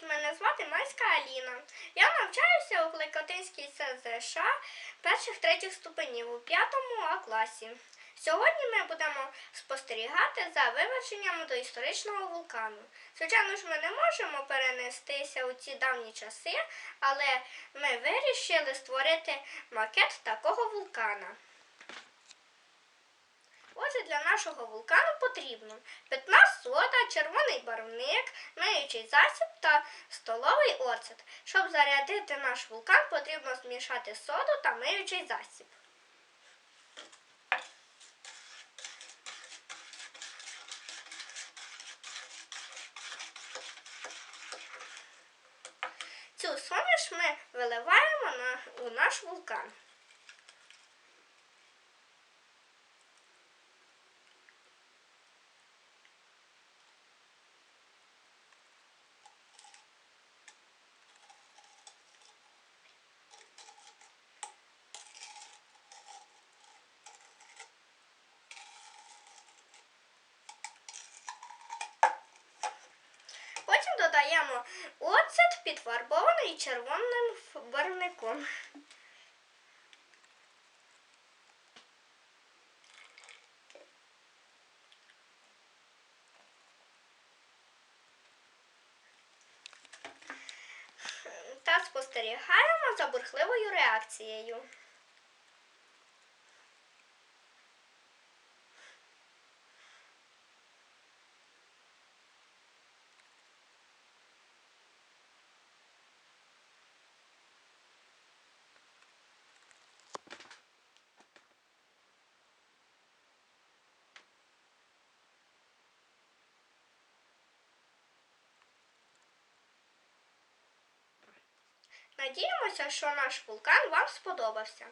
Привіт, мене звати Майська Аліна. Я навчаюся у Кликотинській СЗШ перших третіх ступенів у п'ятому А класі. Сьогодні ми будемо спостерігати за виверженням доісторичного вулкану. Звичайно ж, ми не можемо перенестися у ці давні часи, але ми вирішили створити макет такого вулкана. Отже, для нашого вулкану потрібно питна сода, червоний барвник, миючий засіб та столовий оцет. Щоб зарядити наш вулкан, потрібно змішати соду та миючий засіб. Цю суміш ми виливаємо на, у наш вулкан. Додаємо оцет, підфарбований червоним барвником. Та спостерігаємо за бурхливою реакцією. Надіємося, що наш вулкан вам сподобався.